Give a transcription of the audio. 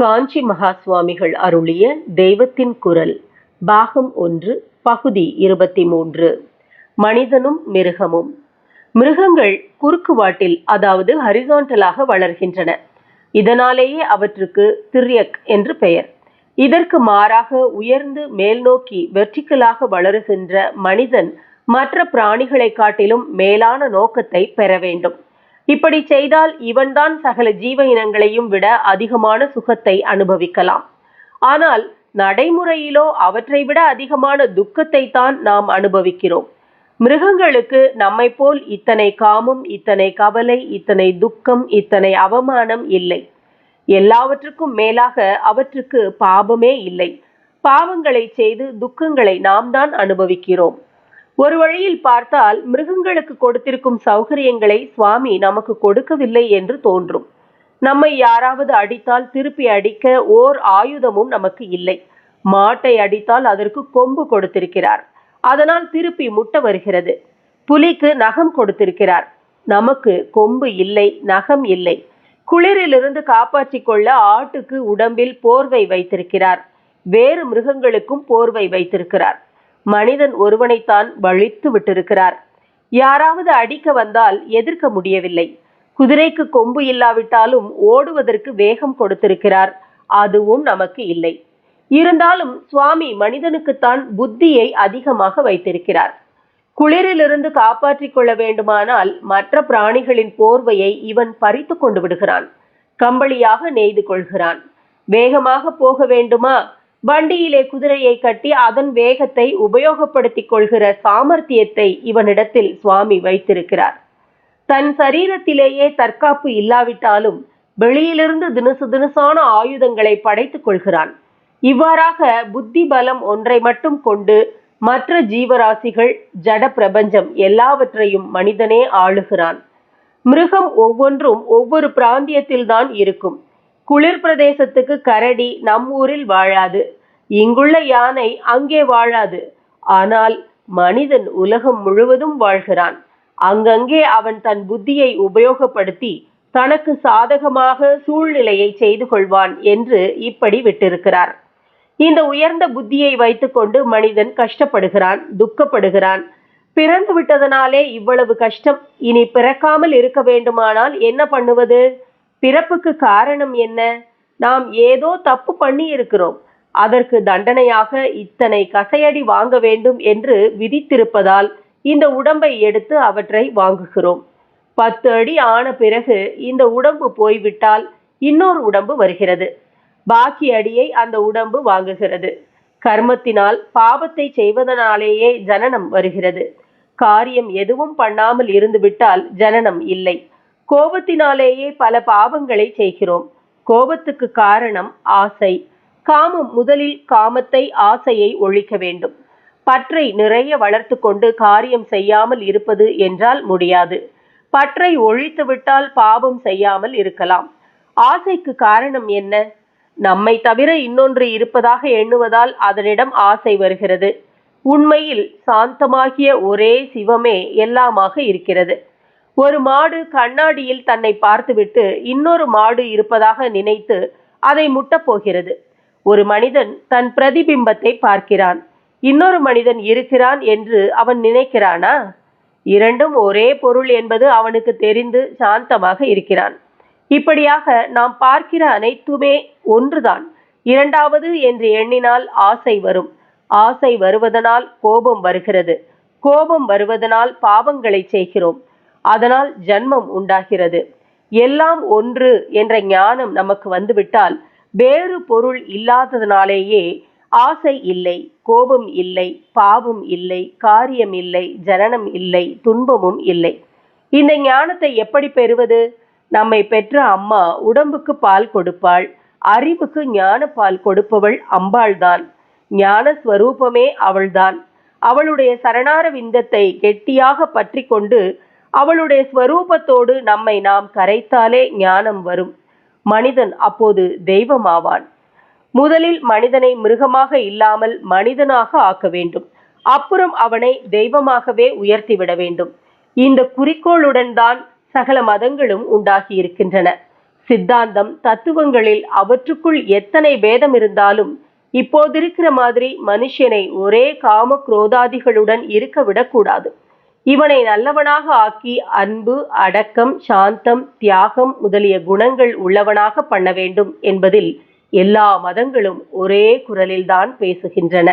காஞ்சி மகா சுவாமிகள் அருளிய தெய்வத்தின் குரல் பாகம் ஒன்று பகுதி இருபத்தி மூன்று மனிதனும் மிருகமும். மிருகங்கள் குறுக்குவாட்டில் அதாவது ஹரிசாண்டலாக வளர்கின்றன. இதனாலேயே அவற்றுக்கு திரியக் என்று பெயர். இதற்கு மாறாக உயர்ந்து மேல்நோக்கி வெர்டிக்கலாக வளருகின்ற மனிதன் மற்ற பிராணிகளை காட்டிலும் மேலான நோக்கத்தை பெற வேண்டும். இப்படி செய்தால் இவன்தான் சகல ஜீவ இனங்களையும் விட அதிகமான சுகத்தை அனுபவிக்கலாம். ஆனால் நடைமுறையிலோ அவற்றை விட அதிகமான துக்கத்தை தான் நாம் அனுபவிக்கிறோம். மிருகங்களுக்கு நம்மை போல் இத்தனை காமம் இத்தனை கவலை இத்தனை துக்கம் இத்தனை அவமானம் இல்லை. எல்லாவற்றுக்கும் மேலாக அவற்றுக்கு பாபமே இல்லை. பாவங்களை செய்து துக்கங்களை நாம் தான் அனுபவிக்கிறோம். ஒரு வழியில் பார்த்தால் மிருகங்களுக்கு கொடுத்திருக்கும் சௌகரியங்களை சுவாமி நமக்கு கொடுக்கவில்லை என்று தோன்றும். நம்மை யாராவது அடித்தால் திருப்பி அடிக்க ஓர் ஆயுதமும் நமக்கு இல்லை. மாட்டை அடித்தால் அதற்கு கொம்பு கொடுத்திருக்கிறார். அதனால் திருப்பி முட்ட வருகிறது. புலிக்கு நகம் கொடுத்திருக்கிறார். நமக்கு கொம்பு இல்லை நகம் இல்லை. குளிரிலிருந்து காப்பாற்றிக் கொள்ள ஆட்டுக்கு உடம்பில் போர்வை வைத்திருக்கிறார். வேறு மிருகங்களுக்கும் போர்வை வைத்திருக்கிறார். மனிதன் ஒருவனைத்தான் வழித்து விட்டிருக்கிறார். யாராவது அடிக்க வந்தால் எதிர்க்க முடியவில்லை. குதிரைக்கு கொம்பு இல்லாவிட்டாலும் ஓடுவதற்கு வேகம் கொடுத்திருக்கிறார். அதுவும் நமக்கு இல்லை. இருந்தாலும் சுவாமி மனிதனுக்குத்தான் புத்தியை அதிகமாக வைத்திருக்கிறார். குளிரிலிருந்து காப்பாற்றிக் கொள்ள வேண்டுமானால் மற்ற பிராணிகளின் போர்வையை இவன் பறித்து கொண்டு விடுகிறான். கம்பளியாக நெய்து கொள்கிறான். வேகமாக போக வேண்டுமா? வண்டியிலே குதிரையை கட்டி அதன் வேகத்தை உபயோகப்படுத்திக் கொள்கிற சாமர்த்தியத்தை இவனிடத்தில் சுவாமி வைத்திருக்கிறார். தன் சரீரத்திலேயே தற்காப்பு இல்லாவிட்டாலும் வெளியிலிருந்து தினுசு தினுசான ஆயுதங்களை படைத்துக் கொள்கிறான். இவ்வாறாக புத்தி பலம் ஒன்றை மட்டும் கொண்டு மற்ற ஜீவராசிகள் ஜட பிரபஞ்சம் எல்லாவற்றையும் மனிதனே ஆளுகிறான். மிருகம் ஒவ்வொன்றும் ஒவ்வொரு பிராந்தியத்தில்தான் இருக்கும். குளிர் பிரதேசத்துக்கு கரடி நம் ஊரில் வாழாது. இங்குள்ள யானை அங்கே வாழாது. ஆனால் மனிதன் உலகம் முழுவதும் வாழ்கிறான். அங்கங்கே அவன் தன் புத்தியை உபயோகப்படுத்தி தனக்கு சாதகமாக சூழ்நிலையை செய்து கொள்வான் என்று இப்படி விட்டிருக்கிறார். இந்த உயர்ந்த புத்தியை வைத்துக்கொண்டு மனிதன் கஷ்டப்படுகிறான் துக்கப்படுகிறான். பிறந்து விட்டதனாலே இவ்வளவு கஷ்டம் இனி பிறக்காமல் இருக்க வேண்டுமானால் என்ன பண்ணுவது? பிறப்புக்கு காரணம் என்ன? நாம் ஏதோ தப்பு பண்ணி இருக்கிறோம் அதற்கு தண்டனையாக இத்தனை கசையடி வாங்க வேண்டும் என்று விதித்திருப்பதால் இந்த உடம்பை எடுத்து அவற்றை வாங்குகிறோம். பத்து அடி ஆன பிறகு இந்த உடம்பு போய்விட்டால் இன்னொரு உடம்பு வருகிறது. பாக்கி அடியை அந்த உடம்பு வாங்குகிறது. கர்மத்தினால் பாவத்தை செய்வதனாலேயே ஜனனம் வருகிறது. காரியம் எதுவும் பண்ணாமல் இருந்துவிட்டால் ஜனனம் இல்லை. கோபத்தினாலேயே பல பாவங்களை செய்கிறோம். கோபத்துக்கு காரணம் ஆசை. காமம் முதலில் காமத்தை ஆசையை ஒழிக்க வேண்டும். பற்றை நிறைய வளர்த்து கொண்டு காரியம் செய்யாமல் இருப்பது என்றால் முடியாது. பற்றை ஒழித்துவிட்டால் பாபம் பாவம் செய்யாமல் இருக்கலாம். ஆசைக்கு காரணம் என்ன? நம்மை தவிர இன்னொன்று இருப்பதாக எண்ணுவதால் அதனிடம் ஆசை வருகிறது. உண்மையில் சாந்தமாகிய ஒரே சிவமே எல்லாமாக இருக்கிறது. ஒரு மாடு கண்ணாடியில் தன்னை பார்த்துவிட்டு இன்னொரு மாடு இருப்பதாக நினைத்து அதை முட்டப் போகிறது. ஒரு மனிதன் தன் பிரதிபிம்பத்தை பார்க்கிறான். இன்னொரு மனிதன் இருக்கிறான் என்று அவன் நினைக்கிறானா? இரண்டும் ஒரே பொருள் என்பது அவனுக்கு தெரிந்து சாந்தமாக இருக்கிறான். இப்படியாக நாம் பார்க்கிற அனைத்துமே ஒன்றுதான். இரண்டாவது என்று எண்ணினால் ஆசை வரும். ஆசை வருவதனால் கோபம் வருகிறது. கோபம் வருவதனால் பாவங்களை செய்கிறோம். அதனால் ஜன்மம் உண்டாகிறது. எல்லாம் ஒன்று என்ற ஞானம் நமக்கு வந்துவிட்டால் வேறு பொருள் இல்லாததனாலேயே ஆசை இல்லை கோபம் இல்லை பாவம் இல்லை காரியம் இல்லை ஜனனம் இல்லை துன்பமும் இல்லை. இந்த ஞானத்தை எப்படி பெறுவது? நம்மை பெற்ற அம்மா உடம்புக்கு பால் கொடுப்பாள் அறிவுக்கு ஞான பால் கொடுப்பவள் அம்பாள்தான். ஞான ஸ்வரூபமே அவள்தான். அவளுடைய சரணார விந்தத்தை கெட்டியாக பற்றி கொண்டு அவளுடைய ஸ்வரூபத்தோடு நம்மை நாம் கரைத்தாலே ஞானம் வரும். மனிதன் அப்போது தெய்வமாவான். முதலில் மனிதனை மிருகமாக இல்லாமல் மனிதனாக ஆக்க வேண்டும். அப்புறம் அவனை தெய்வமாகவே உயர்த்திவிட வேண்டும். இந்த குறிக்கோளுடன் தான் சகல மதங்களும் உண்டாகி இருக்கின்றன. சித்தாந்தம் தத்துவங்களில் அவற்றுக்குள் எத்தனை பேதம் இருந்தாலும் இப்போதிருக்கிற மாதிரி மனுஷனை ஒரே காம குரோதாதிகளுடன் இருக்க விடக்கூடாது. இவனை நல்லவனாக ஆக்கி அன்பு அடக்கம் சாந்தம் தியாகம் முதலிய குணங்கள் உள்ளவனாக பண்ண வேண்டும் என்பதில் எல்லா மதங்களும் ஒரே குரலில்தான் பேசுகின்றன.